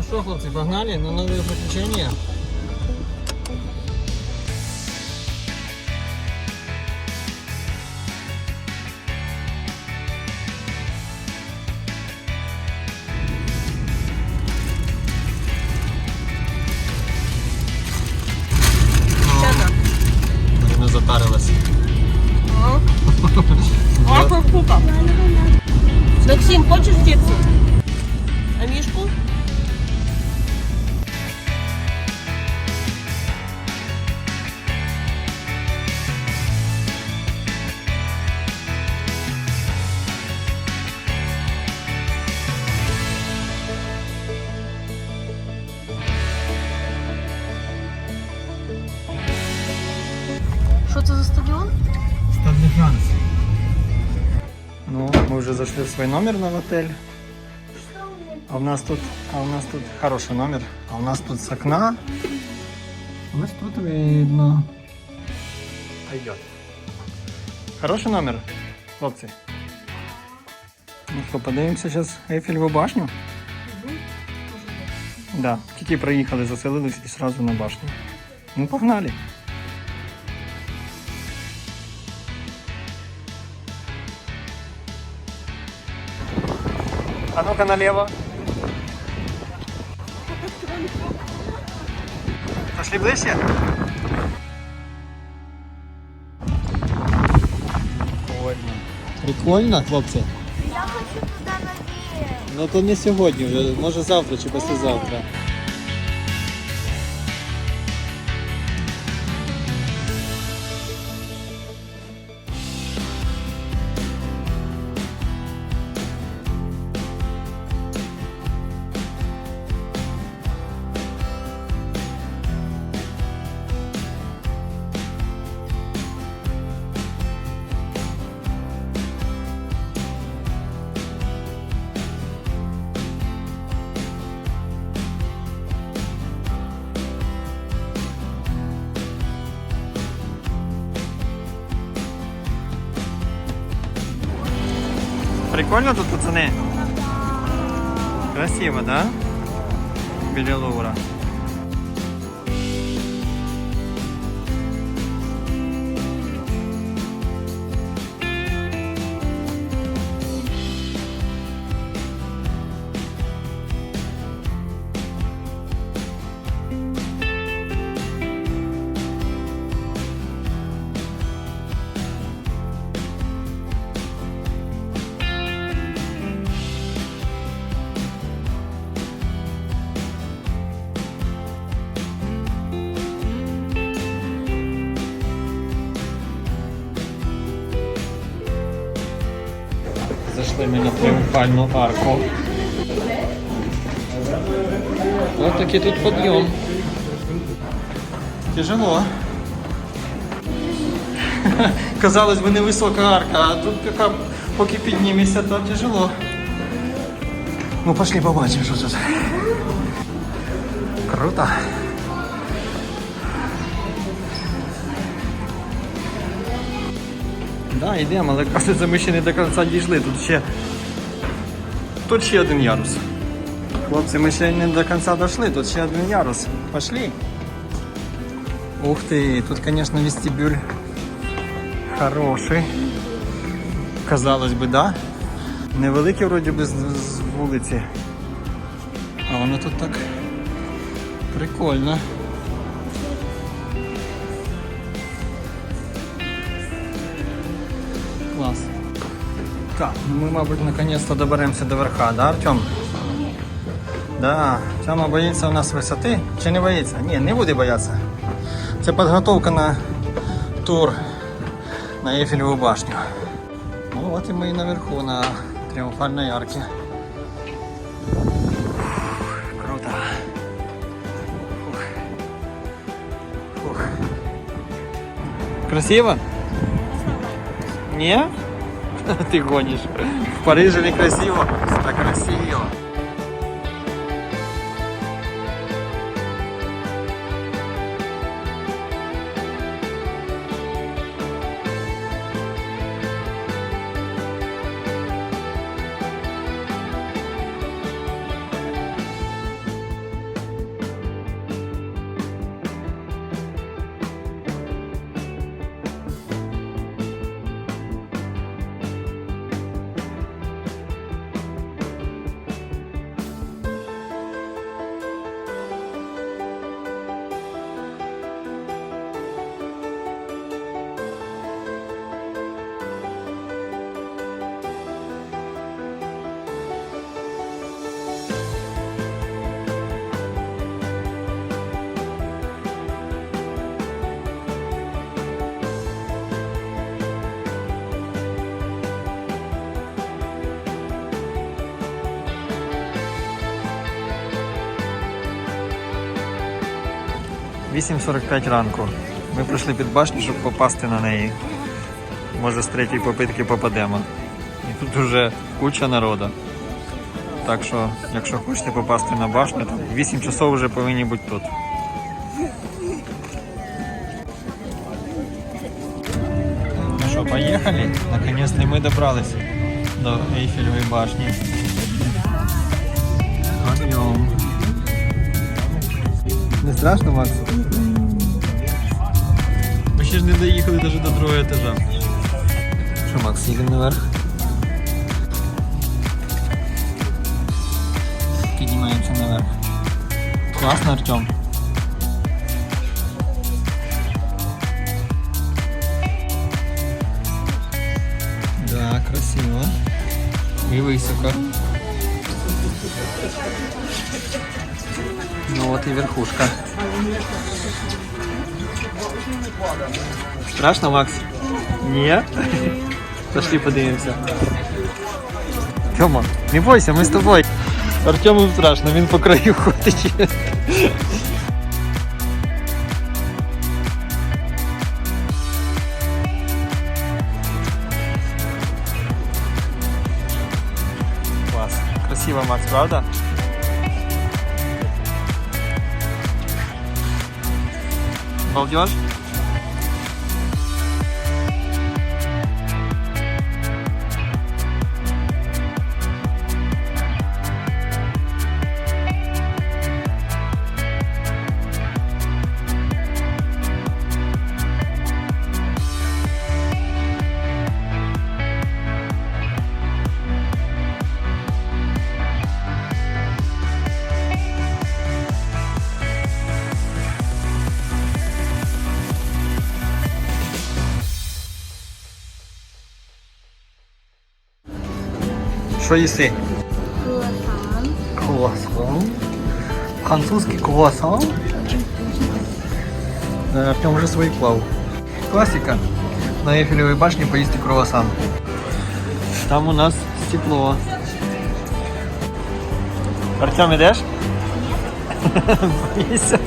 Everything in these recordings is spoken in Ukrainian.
Ну что, хлопцы, погнали на. Що там? Марина затарилась. Ах. Максим, хочеш чипси? Зашли в свой номер на отель. А у нас тут, а у нас тут хороший номер. А у нас тут с окна. Ось тут видно. Пойдет. Хороший номер, хлопці. Ну що, подивимося зараз Ейфелеву башню? Да, тільки проїхали, заселились і сразу на башню. Ну, погнали. А ну-ка налево. Пошли ближче? Прикольно. Прикольно, хлопці? Я хочу туда наверх. Ну то не сьогодні вже, може завтра чи післязавтра. Прикольно тут, пацани? Красиво, да? Біля. Зайшли ми арку. Ось такий тут підйом. Тяжело. Казалось би, невисока арка, а тут така, поки піднімешся, то тяжело. Ну, пошли побачимо, що тут. Круто. Да, йдемо, але кажеться, ми ще не до кінця дійшли. Тут ще. Тут ще один ярус. Хлопці, ми ще не до кінця дійшли, тут ще один ярус. Пошли. Ух ти, тут, звісно, вестибюль хороший. Казалось би, да? Невеликий вроді би з, з вулиці. А воно тут так прикольно. Клас. Так, ну ми, мабуть, наконец-то доберемося до верха, да, Артем? Да, Тьома боїться у нас висоти. Чи не боїться? Ні, не буде боятися. Це підготовка на тур на Ейфелеву башню. Ну от і ми і наверху на Тріумфальній арці. Круто. Фух. Фух. Красиво? Не? Ты гонишь. В Париже не красиво, красиво. 8.45 ранку. Ми прийшли під башню, щоб попасти на неї. Може з третьої попитки попадемо. І тут вже куча народу. Так що, якщо хочете попасти на башню, то 8 часов вже повинні бути тут. Ну що, поїхали? Наконец-то ми добрались до Ейфелевої башні. Подъем. Не страшно, Макс? Ми ще ж не доїхали навіть до другого етажа. Що, Макс, їдемо наверх? Піднімаємося наверх. Класно, Артем. Да, красиво. И высоко. Ну вот и верхушка. Страшно, Макс? Нет? Пошли подивимося. Тьома, не бойся, ми з тобою. Артему страшно, він по краю ходить. Клас. Красиво, Макс, правда? 好给他 Що їси? Круассан. Французький круассан. Да, Артем вже свій клав. Класика. На Ейфелевій башні поїсти круасан. Там у нас тепло. Артем, ідеш? Боїшся?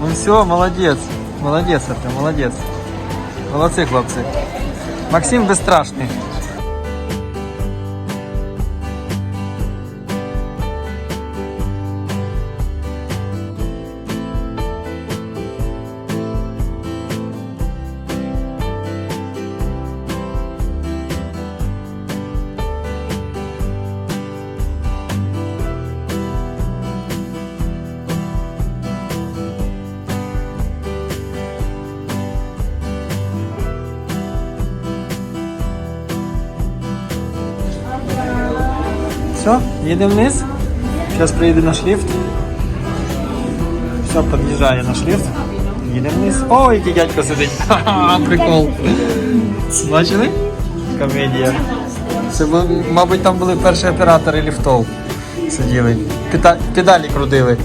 Ну все, молодец. Молодец, Артем, молодец. Молодцы, хлопцы. Максим безстрашний. Все, їдемо вниз. Зараз приїде наш ліфт. Все, під'їжджає наш ліфт. Їдемо вниз. О, який дядько сидить. Ха-ха, прикол. Бачили? Комедія. Це, мабуть, там були перші оператори ліфтов. Сиділи. Педа- Педалі крутили.